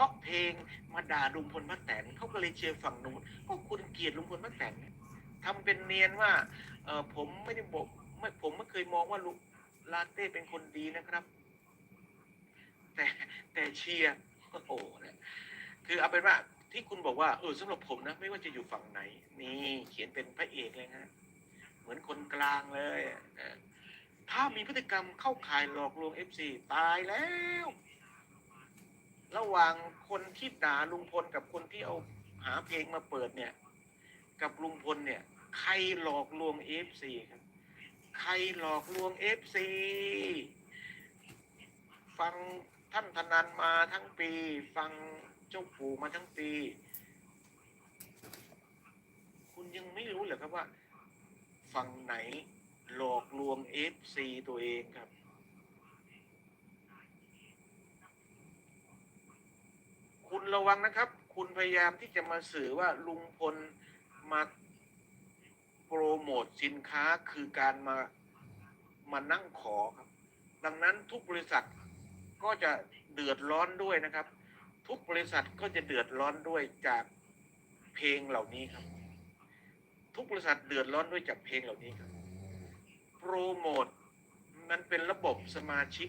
ราะเพลงมาด่าลุงพลป้าแตนเขาก็เลยเชียร์ฝั่งนู้นก็คุณเกลียดลุงพลป้าแตนเนี่ยทำเป็นเนียนว่าเออผมไม่ได้บอกไม่ผมไม่เคยมองว่าลุงลาเต้เป็นคนดีนะครับ แต่แต่เชียร์โอ้โหเนี่ยคือเอาเป็นว่าที่คุณบอกว่าเออสำหรับผมนะ ไม่ว่าจะอยู่ฝั่งไหน นี่เขียนเป็นพระเอกเลยฮะเหมือนคนกลางเลยถ้ามีพฤติกรรมเข้าข่ายหลอกลวงเอฟซีตายแล้ว ระหว่างคนที่ด่าลุงพลกับคนที่เอาหาเพลงมาเปิดเนี่ย กับลุงพลเนี่ย ใครหลอกลวงเอฟซีครับใครหลอกลวงเอฟซีฟังท่านธนันมาทั้งปี ฟังเจ้าปู่มาทั้งปี คุณยังไม่รู้เหรอครับว่า ฝั่งไหนหลอกลวงเอฟซีตัวเองครับ คุณ ระวังนะครับ คุณพยายามที่จะมาสื่อว่าลุงพลมาโปรโมทสินค้าคือการมามานั่งขอครับ ดังนั้นทุกบริษัทก็จะเดือดร้อนด้วยนะครับ ทุกบริษัทก็จะเดือดร้อนด้วยจากเพลงเหล่านี้ครับ ทุกบริษัทเดือดร้อนด้วยจากเพลงเหล่านี้ครับโปรโมทมันเป็นระบบสมาชิก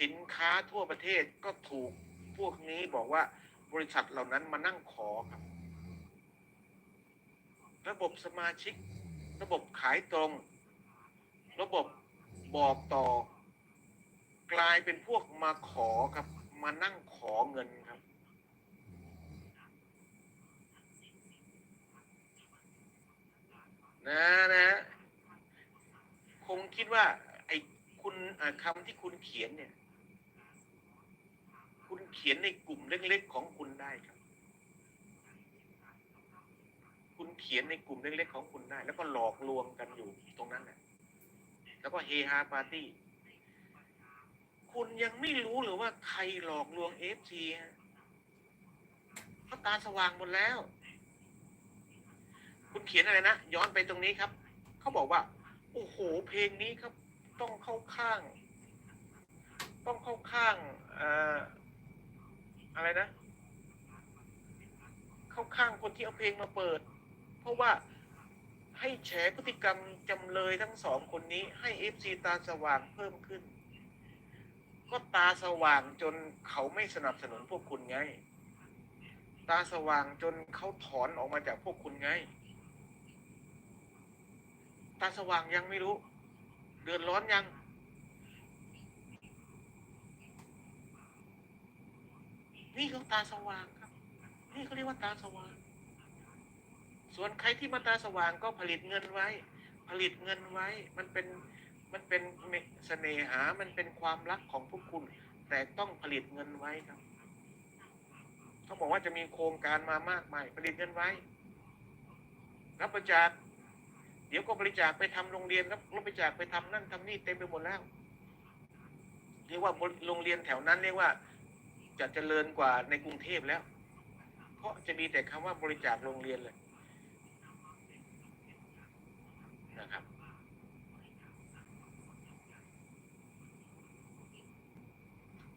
สินค้าทั่วประเทศก็ถูกพวกนี้บอกว่า บริษัทเหล่านั้นมานั่งขอครับ ระบบสมาชิก ระบบขายตรง ระบบบอกต่อ กลายเป็นพวกมาขอครับ มานั่งขอเงินครับ นะนะ คงคิดว่า ไอ้คุณคำที่คุณเขียนเนี่ย คุณเขียนในกลุ่มเล็กๆของคุณได้ครับ คุณเขียนในกลุ่มเล็กๆของคุณได้ แล้วก็หลอกลวงกันอยู่ตรงนั้นแหละแล้วก็เฮฮาปาร์ตี้ คุณยังไม่รู้หรือว่าใครหลอกลวงเอฟซีเขาตาสว่างหมดแล้ว คุณเขียนอะไรนะ ย้อนไปตรงนี้ครับ เขาบอกว่า โอ้โห เพลงนี้ครับ ต้องเข้าข้าง ต้องเข้าข้าง เอ่อ อะไรนะ เข้าข้างคนที่เอาเพลงมาเปิด เพราะว่าให้แฉพฤติกรรมจำเลยทั้งสองคนนี้ ให้เอฟซีตาสว่างเพิ่มขึ้น ก็ตาสว่างจนเขาไม่สนับสนุนพวกคุณไง ตาสว่างจนเขาถอนออกมาจากพวกคุณไง ตาสว่างยังไม่รู้ เดือดร้อนยัง นี่เขาตาสว่างครับ นี่เขาเรียกว่าตาสว่าง ส่วนใครที่มาตาสว่างก็ผลิตเงินไว้ ผลิตเงินไว้ มันเป็น มันเป็นเสน่หา มันเป็นความรักของพวกคุณ แต่ต้องผลิตเงินไว้ครับ เขาบอกว่าจะมีโครงการมามากมาย ผลิตเงินไว้ รับบริจาค เดี๋ยวก็บริจาคไปทำโรงเรียนครับรับบริจาคไปทำนั่นทำนี่เต็มไปหมดแล้ว เรียกว่าโรงเรียนแถวนั้นเรียกว่า จะเจริญกว่าในกรุงเทพแล้ว เพราะจะมีแต่คำว่าบริจาคโรงเรียนเลยนะครับ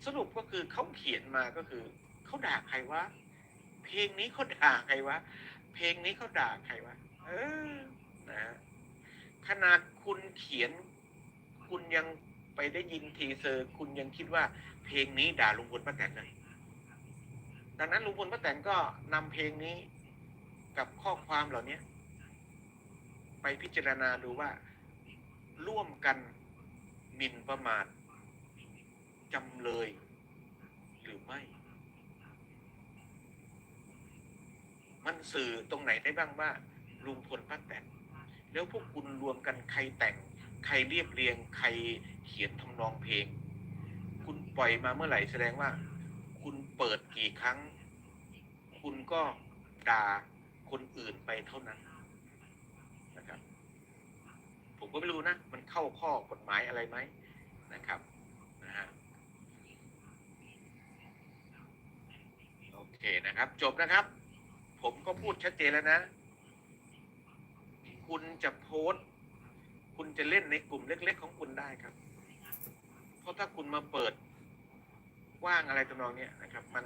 สรุปก็คือเขาเขียนมาก็คือเขาด่าใครวะเพลงนี้เขาด่าใครวะเพลงนี้เขาด่าใครวะเออนะฮะขนาดคุณเขียน คุณยัง ไปได้ยินทีเซอร์คุณยังคิดว่าเพลงนี้ด่าลุงพลป้าแตนเลย ดังนั้นลุงพลป้าแตนก็นำเพลงนี้กับข้อความเหล่านี้ไปพิจารณาดูว่า ร่วมกันหมิ่นประมาทจำเลย หรือไม่ มันสื่อตรงไหนได้บ้างว่าลุงพลป้าแตนแล้วพวกคุณรวมกันใครแต่ง ใครเรียบเรียงใครเขียนทำนองเพลง คุณปล่อยมาเมื่อไหร่แสดงว่า คุณเปิดกี่ครั้ง คุณก็ด่าคนอื่นไปเท่านั้นนะครับ ผมก็ไม่รู้นะ มันเข้าข้อกฎหมายอะไรไหมนะครับนะฮะโอเคนะครับ จบนะครับ ผมก็พูดชัดเจนแล้วนะ คุณจะโพสต์ คุณจะเล่นในกลุ่มเล็ก ๆ ของคุณได้ครับ เพราะถ้าคุณมาเปิดว่างอะไรทำนองเนี้ยนะครับ มัน